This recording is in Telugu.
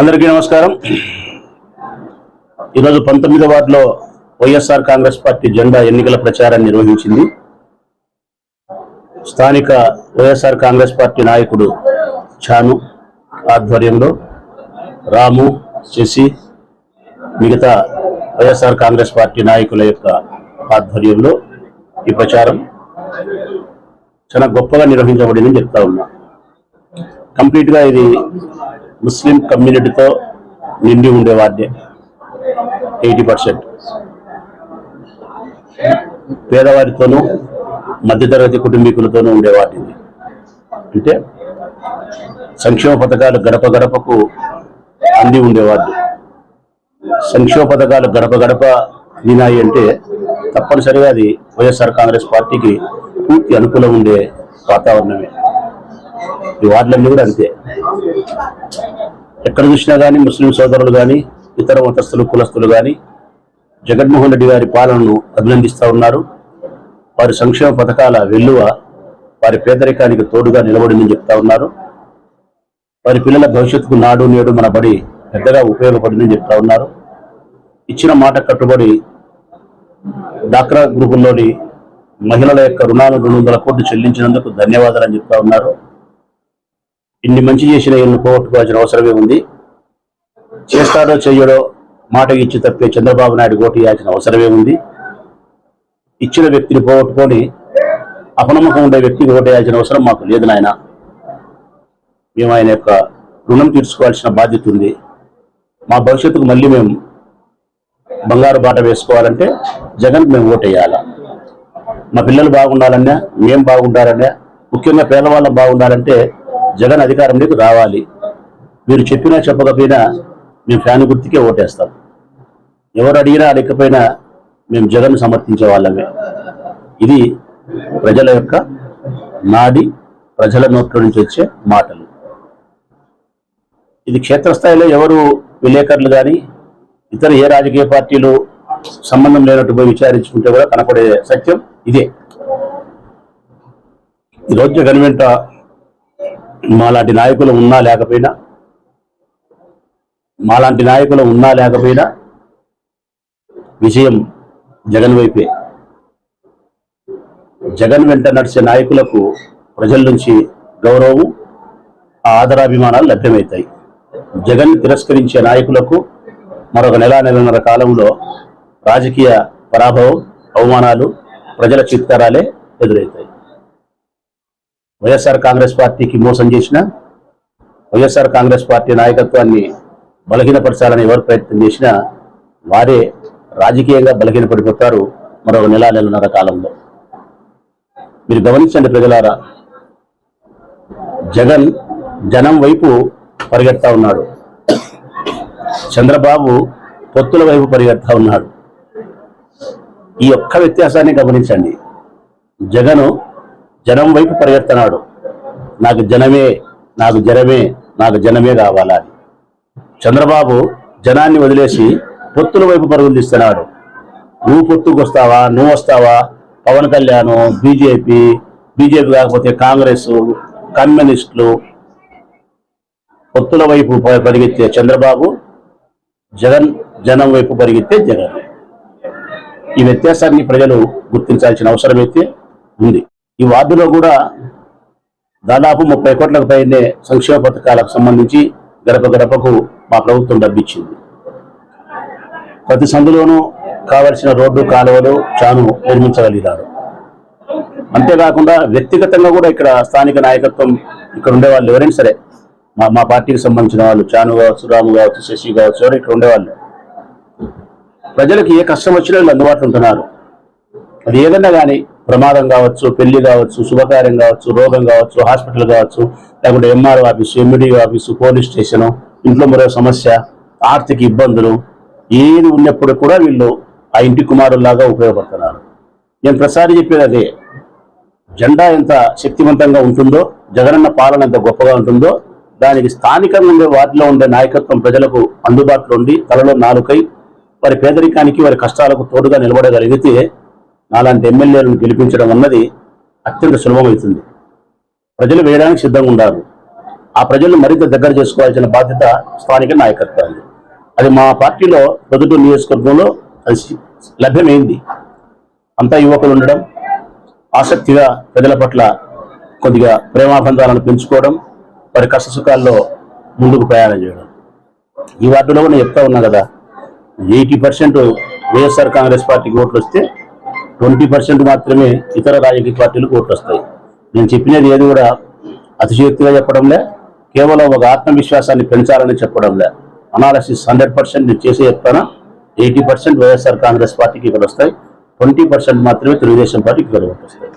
అందరికీ నమస్కారం. ఈరోజు పంతొమ్మిదో వార్డులో వైఎస్ఆర్ కాంగ్రెస్ పార్టీ జెండా ఎన్నికల ప్రచారాన్ని నిర్వహించింది. స్థానిక వైఎస్ఆర్ కాంగ్రెస్ పార్టీ నాయకుడు చాను ఆధ్వర్యంలో రాము శశి మిగతా వైఎస్ఆర్ కాంగ్రెస్ పార్టీ నాయకుల యొక్క ఆధ్వర్యంలో ఈ ప్రచారం చాలా గొప్పగా నిర్వహించబడిందని చెప్తా ఉన్నా. కంప్లీట్గా ఇది ముస్లిం కమ్యూనిటీతో నిండి ఉండే వార్డే ఎయిటీ పర్సెంట్. పేదవారితోనూ మధ్యతరగతి కుటుంబీకులతోనూ ఉండే వార్డు అంటే సంక్షేమ పథకాలు గడప గడపకు అంది ఉండేవాడు సంక్షేమ పథకాలు గడప గడప అందినాయి అంటే తప్పనిసరిగా అది వైఎస్ఆర్ కాంగ్రెస్ పార్టీకి పూర్తి అనుకూలం ఉండే వాతావరణమే. ఈ వార్డులన్నీ కూడా అంతే. ఎక్కడ చూసినా కానీ ముస్లిం సోదరులు కానీ ఇతర మతస్థులు కులస్తులు కానీ జగన్మోహన్ రెడ్డి గారి పాలనను అభినందిస్తూ ఉన్నారు. వారి సంక్షేమ పథకాల వెల్లువ వారి పేదరికానికి తోడుగా నిలబడిందని చెప్తా ఉన్నారు. వారి పిల్లల భవిష్యత్తుకు నాడు నేడు మన బడి పెద్దగా ఉపయోగపడిందని చెప్తా ఉన్నారు. ఇచ్చిన మాట కట్టుబడి డాక్రా గ్రూపుల్లోని మహిళల యొక్క రుణాలు రెండు వందల కోట్లు చెల్లించినందుకు ధన్యవాదాలు అని చెప్తా ఉన్నారు. ఇన్ని మంచి చేసిన ఈయన పోగొట్టుకోవాల్సిన అవసరమే ఉంది. చేస్తాడో చెయ్యడో మాట ఇచ్చి తప్పే చంద్రబాబు నాయుడు ఓటు వేయాల్సిన అవసరమే ఉంది. ఇచ్చిన వ్యక్తిని పోగొట్టుకొని అపనమ్మకం ఉండే వ్యక్తికి ఓటు వేయాల్సిన అవసరం మాకు లేదు నాయన. మేము ఆయన యొక్క రుణం తీర్చుకోవాల్సిన బాధ్యత ఉంది. మా భవిష్యత్తుకు మళ్ళీ మేము బంగారు బాట వేసుకోవాలంటే జగన్ మేము ఓటు మా పిల్లలు బాగుండాలన్నా మేము బాగుండాలన్నా ముఖ్యంగా పేదవాళ్ళం బాగుండాలంటే జగన్ అధికారంలోకి రావాలి. మీరు చెప్పినా చెప్పకపోయినా మేము ఫ్యాన్ గుర్తుకే ఓటేస్తాం. ఎవరు అడిగినా అడగకపోయినా మేము జగన్ సమర్థించే వాళ్ళమే. ఇది ప్రజల యొక్క నాడి ప్రజల నోట్ల నుంచి వచ్చే మాటలు. ఇది క్షేత్రస్థాయిలో ఎవరు విలేకరులు కానీ ఇతర ఏ రాజకీయ పార్టీలు సంబంధం లేనట్టు పోయి విచారించుకుంటే కూడా కనపడే సత్యం ఇదే. ఈరోజు జగన్ వెంట మాలాంటి నాయకులు ఉన్నా లేకపోయినా మాలాంటి నాయకులు ఉన్నా లేకపోయినా విజయం జగన్ వైపే. జగన్ వెంట నడిచే నాయకులకు ప్రజల నుంచి గౌరవం ఆ ఆదరాభిమానాలు లభ్యమవుతాయి. జగన్ తిరస్కరించే నాయకులకు మరొక నెల నెలన్నర కాలంలో రాజకీయ పరాభవం అవమానాలు ప్రజల చిత్కారాలే ఎదురవుతాయి వైఎస్ఆర్ కాంగ్రెస్ పార్టీకి మోసం చేసిన వైఎస్ఆర్ కాంగ్రెస్ పార్టీ నాయకత్వాన్ని బలహీనపరచాలని ఎవరు ప్రయత్నం చేసినా వారే రాజకీయంగా బలహీనపడిపోతారు మరొక నెల నెలన్నర కాలంలో. మీరు గమనించండి ప్రజలారా జగన్ జనం వైపు పరిగెడతా ఉన్నాడు. చంద్రబాబు పొత్తుల వైపు పరిగెత్తా ఉన్నాడు. ఈ ఒక్క వ్యత్యాసాన్ని గమనించండి. జగను జనం వైపు పరిగెడుతున్నాడు. నాకు జనమే నాకు జనమే నాకు జనమే కావాలా చంద్రబాబు జనాన్ని వదిలేసి పొత్తుల వైపు పరుగులు తీస్తున్నాడు నువ్వు పొత్తుకు వస్తావా నువ్వు వస్తావా? పవన్ కళ్యాణ్ బీజేపీ బీజేపీ కాకపోతే కాంగ్రెస్ కమ్యూనిస్టులు పొత్తుల వైపు ప- పరిగెత్తే చంద్రబాబు జగన్ జనం వైపు పరిగెత్తే జగన్. ఈ వ్యత్యాసాన్ని ప్రజలు గుర్తించాల్సిన అవసరం అయితే ఉంది. ఈ వార్డులో కూడా దాదాపు ముప్పై కోట్లకు పైనే సంక్షేమ పథకాలకు సంబంధించి గడప గడపకు మా ప్రభుత్వం డబ్బిచ్చింది. ప్రతి సందులోనూ కావలసిన రోడ్డు కాలువలు చాను నిర్మించగలిగారు. అంతేకాకుండా వ్యక్తిగతంగా కూడా ఇక్కడ స్థానిక నాయకత్వం ఇక్కడ ఉండే వాళ్ళు ఎవరైనా సరే మా మా పార్టీకి సంబంధించిన వాళ్ళు చాను కావచ్చు రాము కావచ్చు శశి కావచ్చు ఎవరు ఇక్కడ ఉండేవాళ్ళు. ప్రజలకు ఏ కష్టం వచ్చినా వీళ్ళు అందుబాటులో ఉంటున్నారు. అది ఏదన్నా కానీ ప్రమాదం కావచ్చు పెళ్ళి కావచ్చు శుభకార్యం కావచ్చు రోగం కావచ్చు హాస్పిటల్ కావచ్చు లేకుంటే MRO office MED office police station ఇంట్లో మరో సమస్య ఆర్థిక ఇబ్బందులు ఏది ఉన్నప్పుడు కూడా వీళ్ళు ఆ ఇంటి కుమారుల్లాగా ఉపయోగపడుతున్నారు. నేను ప్రసారి చెప్పేది అదే. జెండా ఎంత శక్తివంతంగా ఉంటుందో జగనన్న పాలన ఎంత గొప్పగా ఉంటుందో దానికి స్థానికంగా ఉండే వాటిలో ఉండే నాయకత్వం ప్రజలకు అందుబాటులో ఉండి తలలో నాలుకై వారి పేదరికానికి వారి కష్టాలకు తోడుగా నిలబడగలిగితే నాలాంటి ఎమ్మెల్యేలను గెలిపించడం అన్నది అత్యంత సులభమవుతుంది. ప్రజలు వేయడానికి సిద్ధంగా ఉండాలి. ఆ ప్రజలను మరింత దగ్గర చేసుకోవాల్సిన బాధ్యత స్థానిక నాయకత్వాన్ని అది మా పార్టీలో ప్రొద్దుటూరు నియోజకవర్గంలో అది లభ్యమైంది. అంతా యువకులు ఉండడం ఆసక్తిగా ప్రజల పట్ల కొద్దిగా ప్రేమాబంధాలను పెంచుకోవడం వారి కష్ట సుఖాల్లో ముందుకు ప్రయాణం చేయడం. ఈ వార్డులో కూడా నేను చెప్తా ఉన్నా కదా ఎయిటీ పర్సెంట్ వైఎస్ఆర్ కాంగ్రెస్ పార్టీకి ఓట్లు వస్తే ట్వంటీ పర్సెంట్ మాత్రమే ఇతర రాజకీయ పార్టీలకు ఓట్లు వస్తాయి. నేను చెప్పినది ఏది కూడా అతిశయోక్తిగా చెప్పడంలే కేవలం ఒక ఆత్మవిశ్వాసాన్ని పెంచాలని చెప్పడంలే. అనాలసిస్ హండ్రెడ్ పర్సెంట్ నేను చేసే చెప్తాను ఎయిటీ పర్సెంట్ వైఎస్ఆర్ కాంగ్రెస్ పార్టీకి ఇక్కడ వస్తాయి ట్వంటీ పర్సెంట్ మాత్రమే తెలుగుదేశం పార్టీకి ఇక్కడ ఓట్లు వస్తాయి.